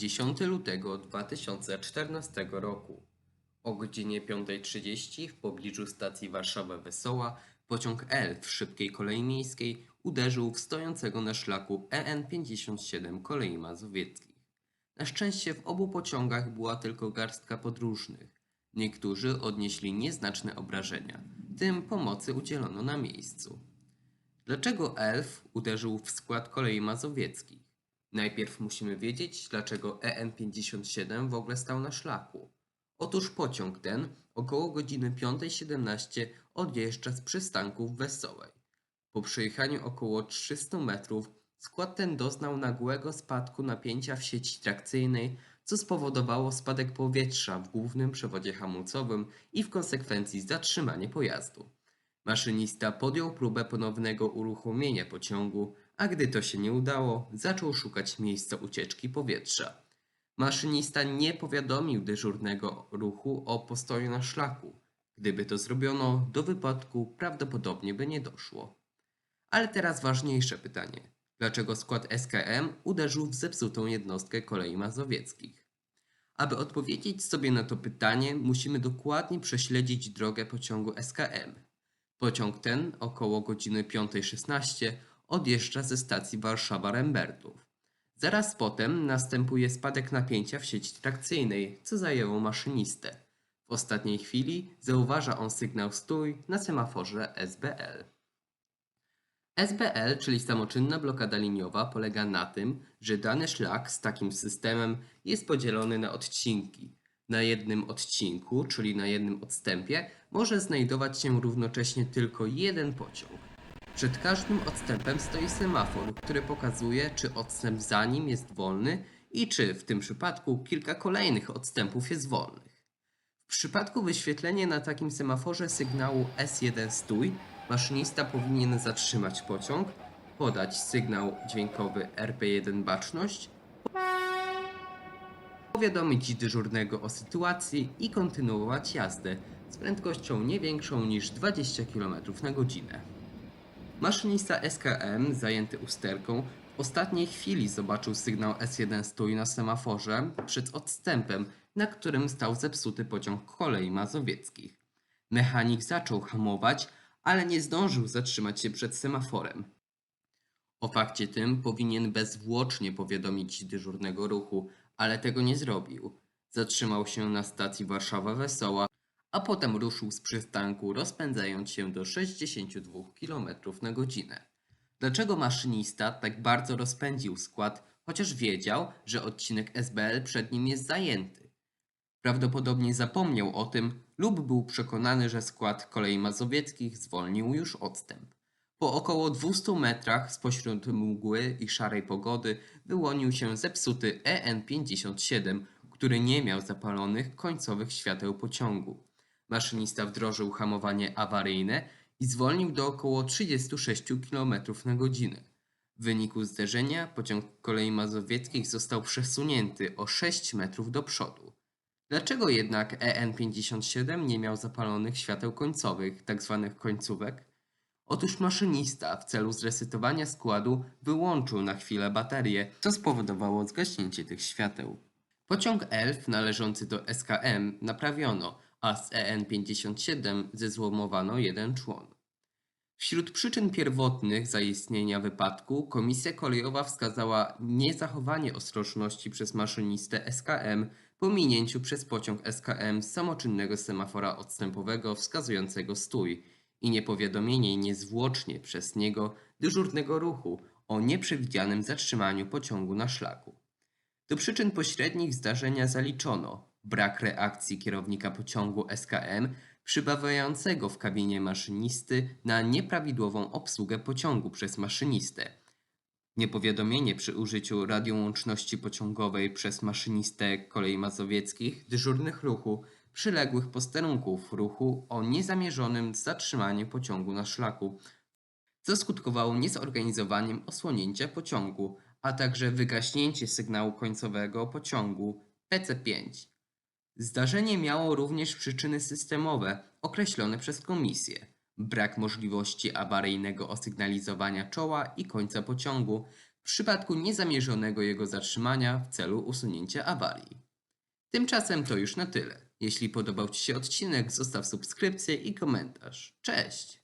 10 lutego 2014 roku. O godzinie 5.30 w pobliżu stacji Warszawa Wesoła pociąg L w szybkiej kolei miejskiej uderzył w stojącego na szlaku EN57 kolei mazowieckich. Na szczęście w obu pociągach była tylko garstka podróżnych. Niektórzy odnieśli nieznaczne obrażenia, tym pomocy udzielono na miejscu. Dlaczego ELF uderzył w skład kolei mazowieckich? Najpierw musimy wiedzieć, dlaczego EN57 w ogóle stał na szlaku. Otóż pociąg ten około godziny 5.17 odjeżdża z przystanku w Wesołej. Po przejechaniu około 300 metrów skład ten doznał nagłego spadku napięcia w sieci trakcyjnej, co spowodowało spadek powietrza w głównym przewodzie hamulcowym i w konsekwencji zatrzymanie pojazdu. Maszynista podjął próbę ponownego uruchomienia pociągu, a gdy to się nie udało, zaczął szukać miejsca ucieczki powietrza. Maszynista nie powiadomił dyżurnego ruchu o postoju na szlaku. Gdyby to zrobiono, do wypadku prawdopodobnie by nie doszło. Ale teraz ważniejsze pytanie. Dlaczego skład SKM uderzył w zepsutą jednostkę kolei mazowieckich? Aby odpowiedzieć sobie na to pytanie, musimy dokładnie prześledzić drogę pociągu SKM. Pociąg ten około godziny 5.16 odjeżdża ze stacji Warszawa-Rembertów. Zaraz potem następuje spadek napięcia w sieci trakcyjnej, co zajęło maszynistę. W ostatniej chwili zauważa on sygnał stój na semaforze SBL. SBL, czyli samoczynna blokada liniowa, polega na tym, że dany szlak z takim systemem jest podzielony na odcinki. Na jednym odcinku, czyli na jednym odstępie, może znajdować się równocześnie tylko jeden pociąg. Przed każdym odstępem stoi semafor, który pokazuje, czy odstęp za nim jest wolny i czy w tym przypadku kilka kolejnych odstępów jest wolnych. W przypadku wyświetlenia na takim semaforze sygnału S1 stój, maszynista powinien zatrzymać pociąg, podać sygnał dźwiękowy RP1 baczność, powiadomić dyżurnego o sytuacji i kontynuować jazdę z prędkością nie większą niż 20 km na godzinę. Maszynista SKM, zajęty usterką, w ostatniej chwili zobaczył sygnał S1 stój na semaforze przed odstępem, na którym stał zepsuty pociąg kolei mazowieckich. Mechanik zaczął hamować, ale nie zdążył zatrzymać się przed semaforem. O fakcie tym powinien bezzwłocznie powiadomić dyżurnego ruchu, ale tego nie zrobił. Zatrzymał się na stacji Warszawa Wesoła, a potem ruszył z przystanku, rozpędzając się do 62 km na godzinę. Dlaczego maszynista tak bardzo rozpędził skład, chociaż wiedział, że odcinek SBL przed nim jest zajęty? Prawdopodobnie zapomniał o tym lub był przekonany, że skład kolei mazowieckich zwolnił już odstęp. Po około 200 metrach spośród mgły i szarej pogody wyłonił się zepsuty EN57, który nie miał zapalonych końcowych świateł pociągu. Maszynista wdrożył hamowanie awaryjne i zwolnił do około 36 km na godzinę. W wyniku zderzenia pociąg kolei mazowieckich został przesunięty o 6 metrów do przodu. Dlaczego jednak EN57 nie miał zapalonych świateł końcowych, tzw. końcówek? Otóż maszynista w celu zresetowania składu wyłączył na chwilę baterię, co spowodowało zgaśnięcie tych świateł. Pociąg ELF należący do SKM naprawiono, a z EN57 zezłomowano jeden człon. Wśród przyczyn pierwotnych zaistnienia wypadku Komisja Kolejowa wskazała niezachowanie ostrożności przez maszynistę SKM po minięciu przez pociąg SKM samoczynnego semafora odstępowego wskazującego stój i niepowiadomienie niezwłocznie przez niego dyżurnego ruchu o nieprzewidzianym zatrzymaniu pociągu na szlaku. Do przyczyn pośrednich zdarzenia zaliczono brak reakcji kierownika pociągu SKM przybywającego w kabinie maszynisty na nieprawidłową obsługę pociągu przez maszynistę, niepowiadomienie przy użyciu radiołączności pociągowej przez maszynistę kolei mazowieckich dyżurnych ruchu przyległych posterunków ruchu o niezamierzonym zatrzymaniu pociągu na szlaku, co skutkowało niezorganizowaniem osłonięcia pociągu, a także wygaśnięcie sygnału końcowego pociągu PC5. Zdarzenie miało również przyczyny systemowe określone przez komisję. Brak możliwości awaryjnego osygnalizowania czoła i końca pociągu, w przypadku niezamierzonego jego zatrzymania w celu usunięcia awarii. Tymczasem to już na tyle. Jeśli podobał Ci się odcinek, zostaw subskrypcję i komentarz. Cześć!